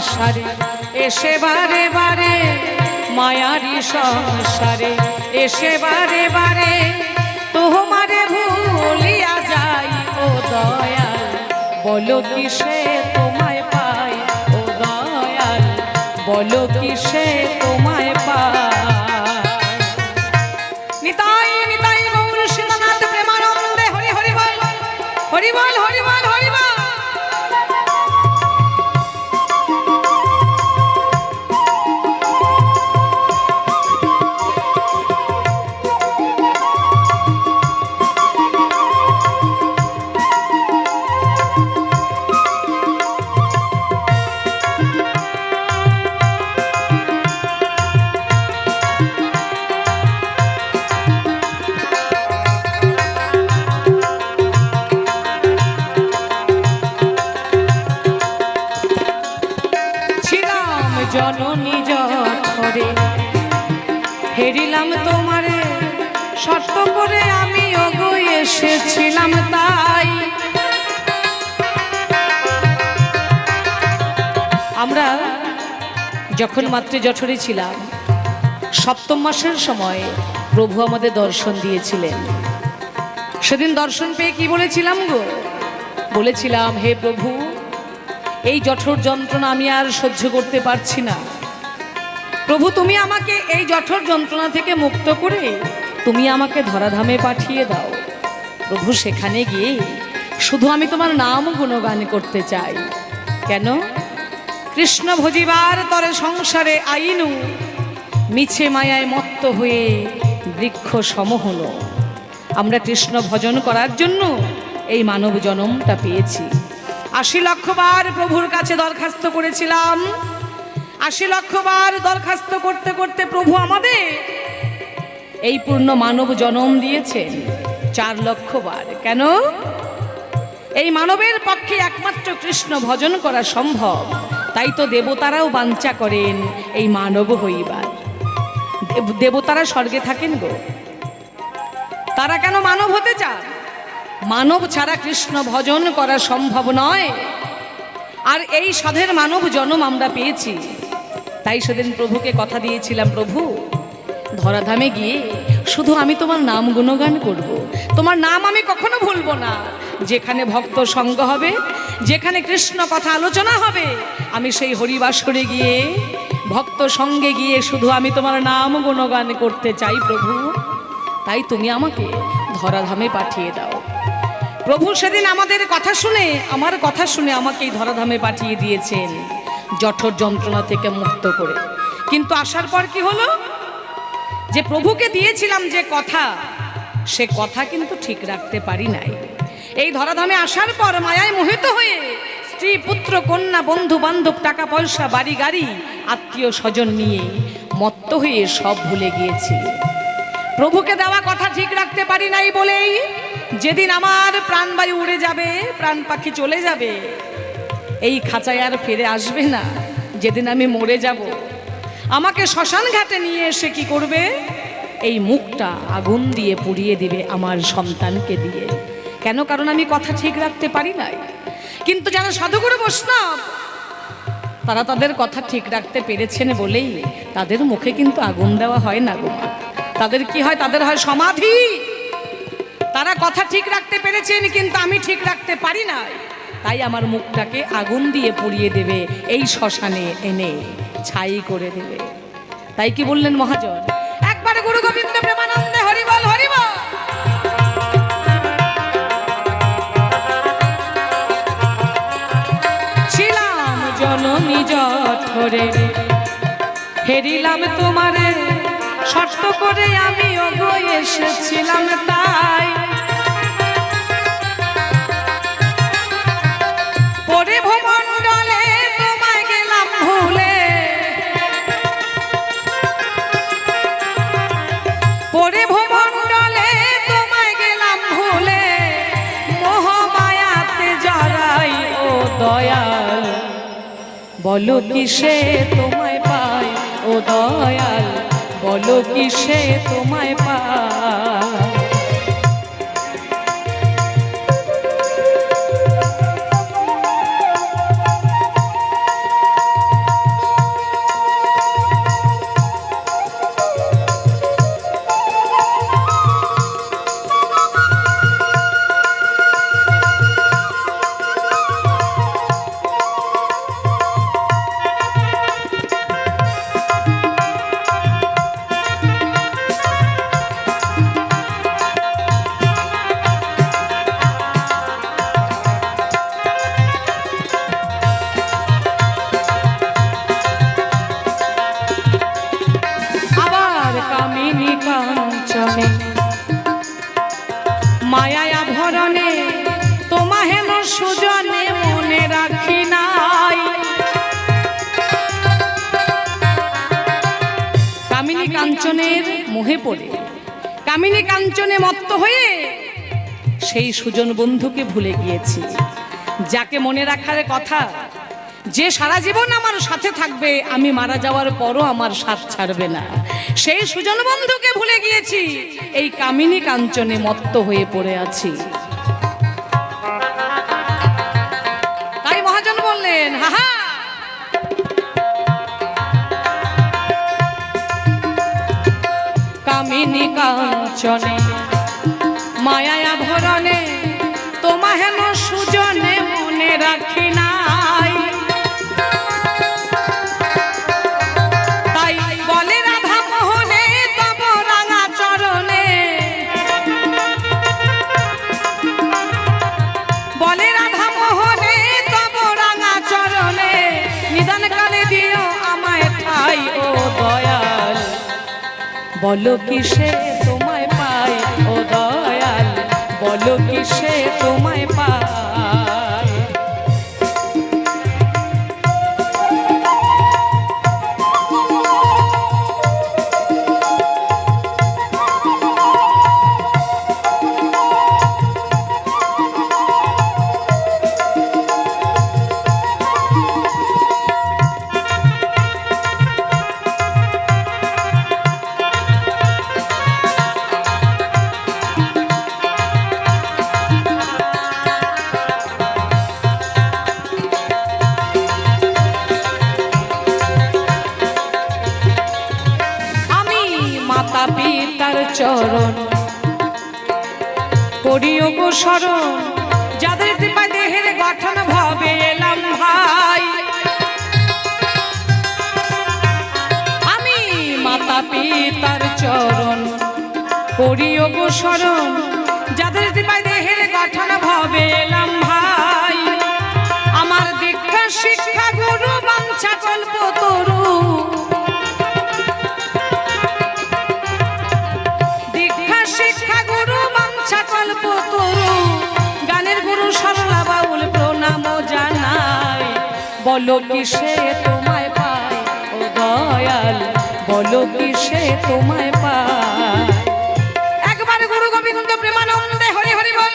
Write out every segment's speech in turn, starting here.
সংসারে, এসে বারে বারে মায়ারি সংসারে, এসে বারে বারে তোমারে ভুলিয়া যাই, ও দয়াল। বলো কিসে তোমায় পাই ও দয়াল। বলো কিসে তোমায় জননী জঠরে হেরিলাম তোমারে, শর্ত করে আমি ওগো এসেছিলাম তাই। আমরা যখন মাতৃ জঠরে ছিলাম, সপ্তম মাসের সময় প্রভু আমাদের দর্শন দিয়েছিলেন। সেদিন দর্শন পেয়ে কি বলেছিলাম গো? বলেছিলাম, হে প্রভু এই জঠর যন্ত্রণা আমি আর সহ্য করতে পারছি না। প্রভু, তুমি আমাকে এই জঠর যন্ত্রণা থেকে মুক্ত করে তুমি আমাকে ধরাধামে পাঠিয়ে দাও। প্রভু, সেখানে গিয়ে শুধু আমি তোমার নাম গুণগান করতে চাই। কেন? কৃষ্ণ ভজিবার তরে সংসারে আইনু, মিছে মায়ায় মত্ত হয়ে বৃক্ষ সম হলো। আমরা কৃষ্ণ ভজন করার জন্য এই মানব জনমটা পেয়েছি। আশি লক্ষবার প্রভুর কাছে দরখাস্ত করেছিলাম। আশি লক্ষবার দরখাস্ত করতে করতে প্রভু আমাদের এই পূর্ণ মানব জনম দিয়েছেন চার লক্ষবার কেন? এই মানবের পক্ষে একমাত্র কৃষ্ণ ভজন করা সম্ভব। তাই তো দেবতারাও বাঞ্ছা করেন এই মানব হইবার। দেব- দেবতারা স্বর্গে থাকেন গো। তারা কেন মানব হতে চান? মানব ছাড়া কৃষ্ণ ভজন করা সম্ভব নয়। আর এই সাধের মানব জন্ম আমরা পেয়েছি। তাই সেদিন প্রভুকে কথা দিয়েছিলাম, প্রভু, ধরাধামে গিয়ে শুধু আমি তোমার নাম গুণগান করব। তোমার নাম আমি কখনো ভুলবো না। যেখানে ভক্ত সঙ্গ হবে, যেখানে কৃষ্ণ কথা আলোচনা হবে, আমি সেই হরিবাসরে গিয়ে, ভক্ত সঙ্গে গিয়ে শুধু আমি তোমার নাম গুণগান করতে চাই প্রভু। তাই তুমি আমাকে ধরাধামে পাঠিয়ে দাও। প্রভু সেদিন আমাদের কথা শুনে, আমার কথা শুনে আমাকে এই ধরাধামে পাঠিয়ে দিয়েছেন, জঠর যন্ত্রণা থেকে মুক্ত করে। কিন্তু আসার পর কি হলো? যে প্রভুকে দিয়েছিলাম যে কথা, সে কথা কিন্তু ঠিক রাখতে পারি নাই। এই ধরাধামে আসার পর মায়ায় মোহিত হয়ে স্ত্রী, পুত্র, কন্যা, বন্ধু, বান্ধব, টাকা পয়সা, বাড়ি, গাড়ি, আত্মীয়, স্বজন নিয়ে মত্ত হয়ে সব ভুলে গিয়েছি। প্রভুকে দেওয়া কথা ঠিক রাখতে পারি নাই বলেই যেদিন আমার প্রাণবায়ু উড়ে যাবে, প্রাণ পাখি চলে যাবে, এই খাঁচায় আর ফিরে আসবে না, যেদিন আমি মরে যাব। আমাকে শ্মশান ঘাটে নিয়ে এসে কি করবে? এই মুখটা আগুন দিয়ে পুড়িয়ে দিবে আমার সন্তানকে দিয়ে। কেন? কারণ আমি কথা ঠিক রাখতে পারি নাই। কিন্তু যারা সাধুগুরু বৈষ্ণব, তারা তাদের কথা ঠিক রাখতে পেরেছেন বলেই তাদের মুখে কিন্তু আগুন দেওয়া হয় না গো তাদের কি হয়? তাদের হয় সমাধি। তারা কথা ঠিক রাখতে পেরেছেন, কিন্তু আমি ঠিক রাখতে পারি না তাই আমার মুখটাকে আগুন দিয়ে পুড়িয়ে দেবে, এই শ্মশানে এনে ছাই করে দেবে। তাই কি বললেন মহাজন? একবার গুরু গোবিন্দ প্রেমানন্দে হরিবল হরিবল ছিলাম জননী জঠরে হেরিলাম তোমারে করে আমি ওগো এসেছিলাম তাই। পরে ভূমণ্ডলে তোমায় গেলাম ভুলে। পরে ভূমণ্ডলে তোমায় গেলাম ভুলে। মোহমায়াতে জড়াই ও দয়াল। বলো কিসে তোমায় পাই ও দয়াল? বলো কিসে তোমায় পাই সুজনে মনে রাখি নাই। কামিনী কাঞ্চনের মোহে পড়ে। কামিনী কাঞ্চনে মত্ত হয়ে সেই সুজন বন্ধুকে ভুলে গিয়েছি। যাকে মনে রাখার কথা যে সারা জীবন আমার সাথে থাকবে আমি মারা যাওয়ার পরও আমার সাথ ছাড়বে না। সেই সুজন বন্ধুকে ভুলে গিয়েছি এই কামিনী কাঞ্চনে মত্ত হয়ে পড়ে আছি। কামিনী কাঞ্চনে মায়া আভরণে বলো কিসে তোমায় পাই ও দয়াল বলো কিসে তোমায় পাই চরণ। করিও গো যাদের কৃপায় দেহের গঠন ভাবে এলাম ভাই। আমি মাতা পিতার চরণ করিও গো স্মরণ, যাদের কৃপায় দেহের গঠন ভাবে এলাম বলো কিসে তোমায় পায়? ও দয়াল, বলো কিসে তোমায় পায়? একবার গুরু গোবিন্দ প্রেমানন্দে হরি হরি বল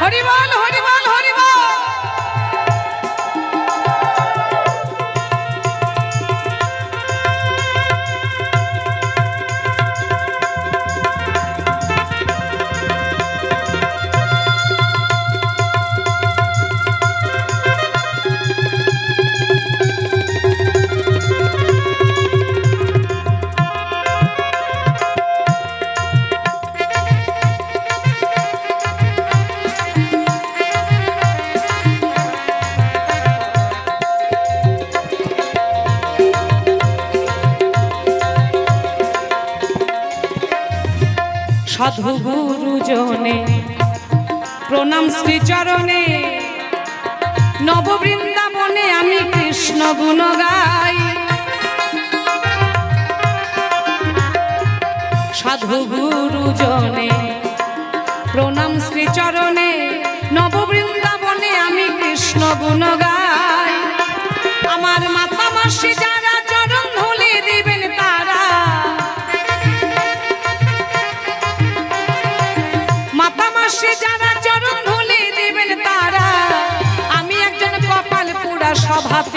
হরি বল সাধু গুরুজনে প্রণাম শ্রীচরণে। নববৃন্দাবনে আমি কৃষ্ণ গুণ গাই সাধু গুরুজনে প্রণাম শ্রীচরণে।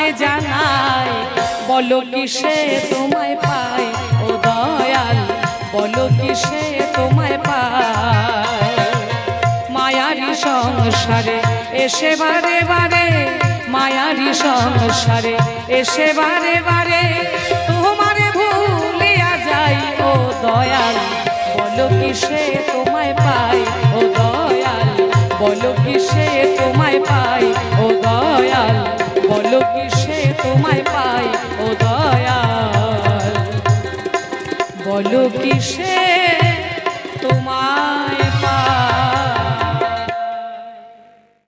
সভাতে জানাই বলো কিসে তোমায় পায়? ও দয়াল, বলো কিসে তোমায় পায়? মায়ারি সংসারে এসে বারে বারে, মায়ারি সংসারে এসে বারে বারে, তোমারে ভুলিয়া যাই, ও দয়াল, বলো কিসে তোমায় পাই ও দয়াল, বলো কিসে তোমায় পাই ও দয়াল কিসে তোমায় পাই ও দয়াল বলো কিসে